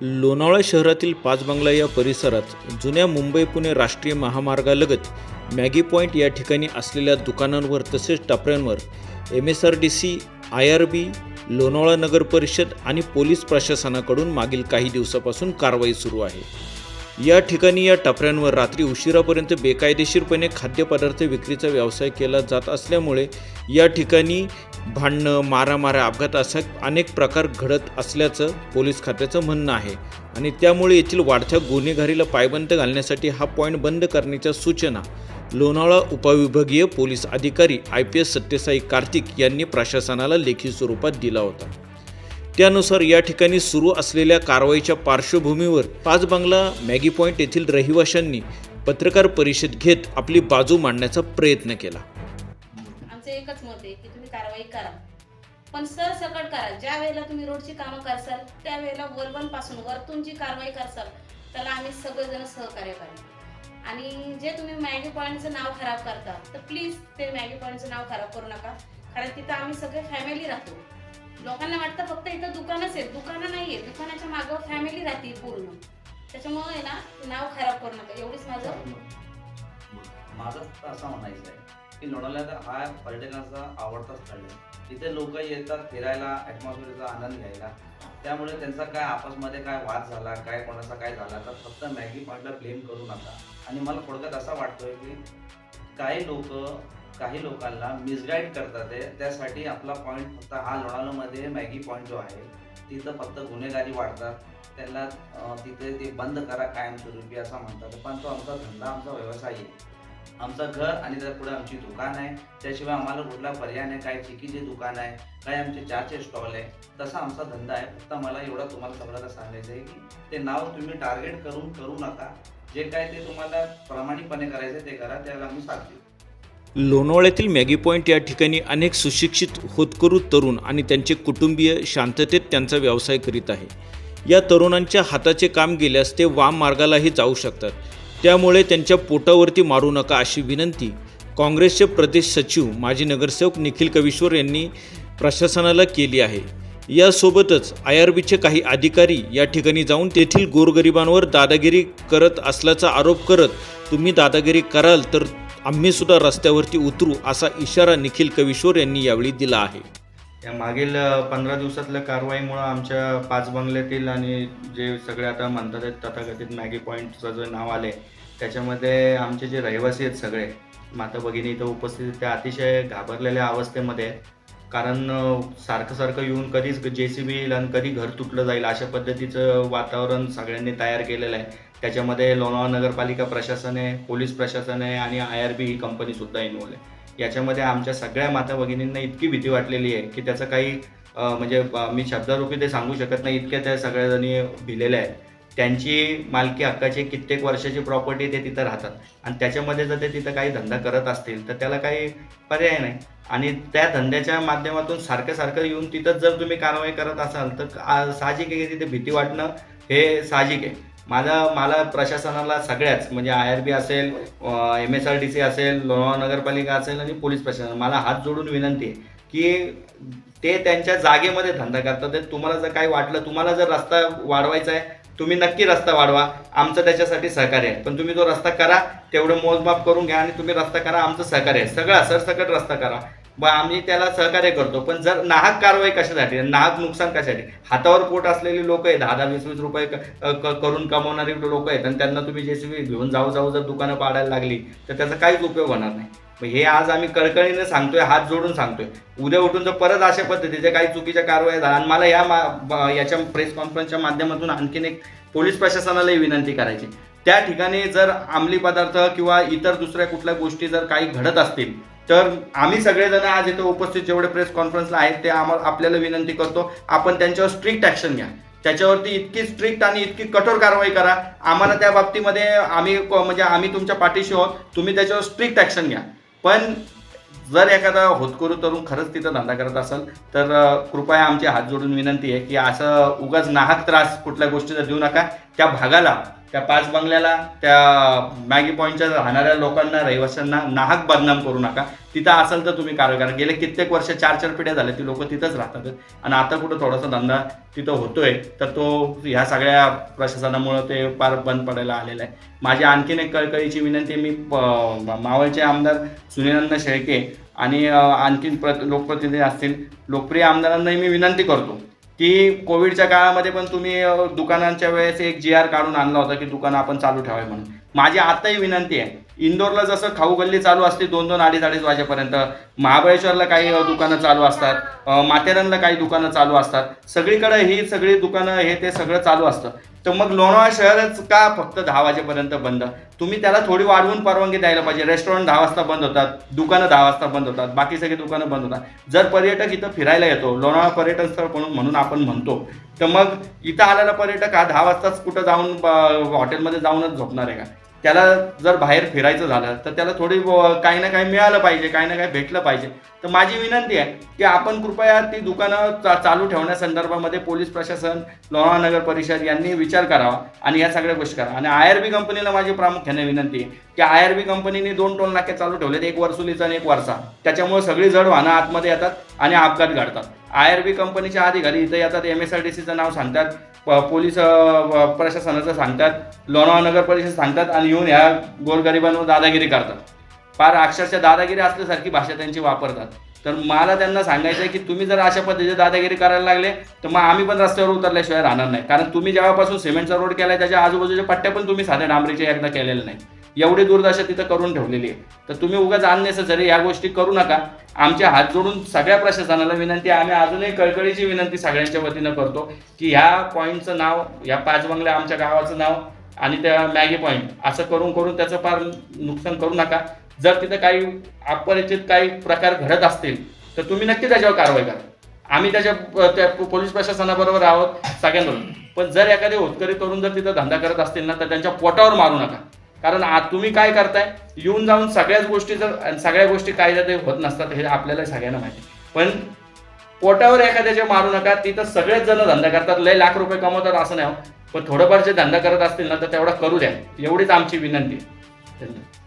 लोणावळा शहरातील पाच बंगला या परिसरात जुन्या मुंबई पुणे राष्ट्रीय महामार्गालगत मॅगी पॉईंट या ठिकाणी असलेल्या दुकानांवर तसेच टपऱ्यांवर M S R D C I R B Lonavala नगर परिषद आणि पोलीस प्रशासनाकडून मागील काही दिवसापासून कारवाई सुरू आहे. या ठिकाणी या टपऱ्यांवर रात्री उशिरापर्यंत बेकायदेशीरपणे खाद्यपदार्थ विक्रीचा व्यवसाय केला जात असल्यामुळे या ठिकाणी भांडणं मारामाऱ्या अपघात असा अनेक प्रकार घडत असल्याचं पोलीस खात्याचं म्हणणं आहे. आणि त्यामुळे येथील वाढत्या गुन्हेगारीला पायबंद घालण्यासाठी हा पॉईंट बंद करण्याच्या सूचना लोणावळा उपविभागीय पोलीस अधिकारी I P S Satyasai Karthik यांनी प्रशासनाला लेखी स्वरूपात दिला होता. त्यानुसार या ठिकाणी सुरू असलेल्या कारवाईच्या पार्श्वभूमीवर पाच बंगला मॅगी पॉईंट येथील रहिवाशांनी पत्रकार परिषद घेत आपली बाजू मांडण्याचा प्रयत्न केला. एकच मत आहे की तुम्ही कारवाई करा. पण सर सकट करा. ज्या वेळेला तुम्ही रोडची कामं करसाल त्यावेळेला वरवणपासून वरतून जी कारवाई करसाल त्याला आम्ही सगळेजण सहकार्य करा आणि जे तुम्ही मॅगी पॉईंटचं नाव खराब करता तर प्लीज ते मॅगी पॉईंटचं नाव खराब करू नका. कारण तिथं आम्ही सगळे फॅमिली राहतो. लोकांना वाटतं फक्त इथं दुकानच आहे. दुकानं नाही आहे दुकानाच्या मागं फॅमिली राहते पूर्ण. त्याच्यामुळे आहे ना नाव खराब करू नका. एवढीच माझं माझं असं म्हणायचं आहे की लोणावळ्याचा हा पर्यटनाचा आवडता स्थळ आहे. तिथे लोक येतात फिरायला ॲटमॉस्फिअरचा आनंद घ्यायला. त्यामुळे त्यांचा काय आपसमध्ये काय वाद झाला काय कोणाचा काय झाला तर फक्त मॅगी पॉईंटला ब्लेम करू नका. आणि मला थोडक्यात असा वाटतोय की काही लोक काही लोकांना मिसगाईड करतात ते. त्यासाठी आपला पॉईंट फक्त हा लोणावळ्यामध्ये मॅगी पॉईंट जो आहे तिथं फक्त गुन्हेगारी वाढतात. त्यांना तिथे ते बंद करा कायमस्वरूपी असं म्हणतात. पण तो आमचा धंदा आमचा व्यवसाय आहे. आमचं घर आणि त्या पुढे आमची दुकान आहे. त्याशिवाय आम्हाला कुठला पर्याय नाही. काय चिकीचे दुकान आहे काय आमचे चहाचे स्टॉल आहे. तसा आमचा धंदा आहे. फक्त मला एवढं तुम्हाला सगळ्याला सांगायचं आहे की ते नाव तुम्ही टार्गेट करून करू नका. जे काय ते तुम्हाला प्रामाणिकपणे करायचं ते करा. त्याला आम्ही साथ देऊ लोणावळ्यातील मॅगी पॉईंट या ठिकाणी अनेक सुशिक्षित होतकरू तरुण आणि त्यांचे कुटुंबीय शांततेत त्यांचा व्यवसाय करीत आहे. या तरुणांच्या हाताचे काम गेल्यास ते वाम मार्गालाही जाऊ शकतात. त्यामुळे त्यांच्या पोटावरती मारू नका अशी विनंती. काँग्रेसचे प्रदेश सचिव माजी नगरसेवक निखिल कविश्वर यांनी प्रशासनाला केली आहे. यासोबतच आय आर बीचे काही अधिकारी या ठिकाणी जाऊन तेथील गोरगरिबांवर दादागिरी करत असल्याचा आरोप करत तुम्ही दादागिरी कराल तर आम्हीसुद्धा रस्त्यावरती उतरू असा इशारा निखिल कविश्वर यांनी यावेळी दिला आहे. या मागील पंधरा दिवसातल्या कारवाईमुळं आमच्या पाच बंगल्यातील आणि जे सगळे आता म्हणतात आहेत तथाकथित मॅगी पॉईंटचं जे नाव आले त्याच्यामध्ये आमचे जे रहिवासी आहेत सगळे माता भगिनी इथं उपस्थित त्या अतिशय घाबरलेल्या अवस्थेमध्ये कारण सारखं सारखं येऊन कधीच जे सी बी येईल आणि कधी घर तुटलं जाईल अशा पद्धतीचं वातावरण सगळ्यांनी तयार केलेलं आहे. त्याच्यामध्ये लोणावळा नगरपालिका प्रशासन आहे पोलीस प्रशासन आहे आणि आय आर बी ही कंपनीसुद्धा इन्वॉल्व आहे. याच्यामध्ये आमच्या सगळ्या माता भगिनींना इतकी भीती वाटलेली आहे की त्याचं काही म्हणजे मी शब्दारूपी ते सांगू शकत नाही इतक्या त्या सगळ्याजणी भिलेल्या आहेत. त्यांची मालकी हक्काची कित्येक वर्षाची प्रॉपर्टी ते तिथं राहतात. आणि त्याच्यामध्ये जर ते तिथं काही धंदा करत असतील तर त्याला काही पर्याय नाही. आणि त्या धंद्याच्या माध्यमातून सारखं सारखं येऊन तिथंच जर तुम्ही कारवाई करत असाल तर साहजिक आहे की तिथे भीती वाटणं हे साहजिक आहे. माझा मला प्रशासनाला सगळ्याच म्हणजे आय आर बी असेल M S R D C असेल लोणावळा नगरपालिका असेल आणि पोलीस प्रशासन मला हात जोडून विनंती आहे की ते त्यांच्या जागेमध्ये धंदा करतात. तर तुम्हाला जर काही वाटलं तुम्हाला जर रस्ता वाढवायचा आहे तुम्ही नक्की रस्ता वाढवा. आमचं त्याच्यासाठी सहकार्य आहे. पण तुम्ही तो रस्ता करा तेवढं मोजमाप करून घ्या आणि तुम्ही रस्ता करा आमचं सहकार्य आहे. सगळा सरसकट रस्ता करा. ब आम्ही त्याला सहकार्य करतो. पण जर नाहक कारवाई कशासाठी? नाहक नुकसान कशासाठी? हातावर पोट असलेली लोक आहेत. दहा दहा वीस वीस रुपये क- क- करून कमवणारे लोक आहेत. आणि त्यांना तुम्ही जे सी घेऊन जाऊ जाऊ जर दुकानं पाडायला लागली तर त्याचा काहीच उपयोग होणार नाही. मग हे आज आम्ही कळकळीने सांगतोय हात जोडून सांगतोय. उद्या उठून जर परत अशा पद्धतीच्या काही चुकीच्या कारवाया झाल्या. आणि मला या मा याच्या प्रेस कॉन्फरन्सच्या माध्यमातून आणखीन एक पोलीस प्रशासनालाही विनंती करायची. त्या ठिकाणी जर अंमली पदार्थ किंवा इतर दुसऱ्या कुठल्या गोष्टी जर काही घडत असतील तर आम्ही सगळेजण आज इथे उपस्थित जेवढे प्रेस कॉन्फरन्सला आहेत ते आम्हाला आपल्याला विनंती करतो आपण त्यांच्यावर स्ट्रिक्ट ॲक्शन घ्या. त्याच्यावरती इतकी स्ट्रिक्ट आणि इतकी कठोर कारवाई करा. आम्हाला त्या बाबतीमध्ये आम्ही म्हणजे आम्ही तुमच्या पाठीशी आहोत तुम्ही त्याच्यावर स्ट्रिक्ट ॲक्शन घ्या. पण जर एखादा होतकरू तरुण खरंच तिथं धंदा करत असेल तर कृपया आमची हात जोडून विनंती आहे की असं उगाच नाहक त्रास कुठल्या गोष्टीचा देऊ नका. त्या भागाला त्या पाच बंगल्याला त्या मॅगी पॉईंटच्या राहणाऱ्या लोकांना रहिवाशांना नाहक बदनाम करू नका. तिथं असेल तर तुम्ही कारवाई करा गेले कित्येक वर्ष चार चार पिढ्या झाल्या ती लोक तिथंच राहतात. आणि आता कुठं थोडासा धंदा तिथं होतोय तर तो ह्या सगळ्या प्रशासनामुळं ते फार बंद पडायला आलेला आहे. माझी आणखीन एक कळकळीची विनंती मी मावळचे आमदार सुनीलांना शेळके आणि आणखीन प्र लोकप्रतिनिधी असतील लोकप्रिय आमदारांनाही मी विनंती करतो. की कोविडच्या काळामध्ये पण तुम्ही दुकानांच्या वेळेस एक जी आर काढून आणला होता की दुकान आपण चालू ठेवाय म्हणून. माझी आताही विनंती आहे. इंदोरला जसं खाऊ गल्ली चालू असते दोन दोन अडीच अडीच वाजेपर्यंत. महाबळेश्वरला काही दुकानं चालू असतात. माथेरानला काही दुकानं चालू असतात. सगळीकडे ही सगळी दुकानं हे ते सगळं चालू असतं. तर मग लोणावळा शहरच का फक्त दहा वाजेपर्यंत बंद? तुम्ही त्याला थोडी वाढवून परवानगी द्यायला पाहिजे. रेस्टॉरंट दहा वाजता बंद होतात दुकानं दहा वाजता बंद होतात बाकी सगळी दुकानं बंद होतात. जर पर्यटक इथं फिरायला येतो लोणावळा पर्यटन स्थळ म्हणून म्हणून आपण म्हणतो तर मग इथं आलेला पर्यटक हा दहा वाजताच कुठं जाऊन हॉटेलमध्ये जाऊनच झोपणार आहे का? त्याला जर बाहेर फिरायचं झालं तर त्याला थोडी काही ना काही मिळालं पाहिजे काही ना काही भेटलं पाहिजे. तर माझी विनंती आहे की आपण कृपया ती दुकानं चा चालू ठेवण्यासंदर्भामध्ये पोलीस प्रशासन लोणावळा नगर परिषद यांनी विचार करावा आणि या सगळ्या गोष्टी करा. आणि आय आर बी कंपनीला माझी प्रामुख्याने विनंती आहे की आय आर बी कंपनीने दोन टोल नाके चालू ठेवलेत एक वर्सुलीचा आणि एक वरसा. त्याच्यामुळे सगळी जड वाहनं आतमध्ये येतात आणि अपघात घडतात. आय आर बी आधी अधिकारी इथं येतात एम एस आर टी सीचं नाव सांगतात. पोलीस प्रशासनाचं सांगतात. लोणावळा नगर परिषद सांगतात आणि येऊन ह्या गोरगरिबांवर दादागिरी करतात. फार अक्षरशः दादागिरी असल्यासारखी भाषा त्यांची वापरतात. तर मला त्यांना सांगायचं आहे की तुम्ही जर अशा पद्धतीने दादागिरी करायला लागले तर मग आम्ही पण रस्त्यावर उतरल्याशिवाय राहणार नाही. कारण तुम्ही जेव्हापासून सिमेंटचा रोड केला आहे त्याच्या आजूबाजूच्या पट्ट्या पण तुम्ही साध्या डांबरीच्या एकदा केलेल्या नाही एवढी दुर्दशा तिथं करून ठेवलेली आहे. तर तुम्ही उगाच अननेसेसरी या गोष्टी करू नका आमचे हात जोडून सगळ्या प्रशासनाला विनंती आम्ही अजूनही कळकळीची विनंती सगळ्यांच्या वतीनं करतो की ह्या पॉईंटचं नाव या पाच बंगल्या आमच्या गावाचं नाव आणि त्या मॅगी पॉईंट असं करून करून त्याचं फार नुकसान करू नका. जर तिथं काही अपरिचित काही प्रकार घडत असतील तर तुम्ही नक्की त्याच्यावर कारवाई करा. आम्ही त्याच्या त्या पोलीस प्रशासनाबरोबर आहोत सगळ्यांबरोबर. पण जर एखादे होतकरी करून जर तिथं धंदा करत असतील ना तर त्यांच्या पोटावर मारू नका. कारण आज तुम्ही काय करताय? येऊन जाऊन सगळ्याच गोष्टी जर सगळ्या गोष्टी काय ते होत नसतात हे आपल्याला सगळ्यांना माहिती. पण पोटावर एखाद्याच्या मारू नका तिथं सगळेच जण धंदा करतात. लय लाख रुपये कमवतात असं नाही हो. पण थोडंफार जे धंदा करत असतील ना तर तेवढा करू द्या. एवढीच आमची विनंती आहे. धन्यवाद.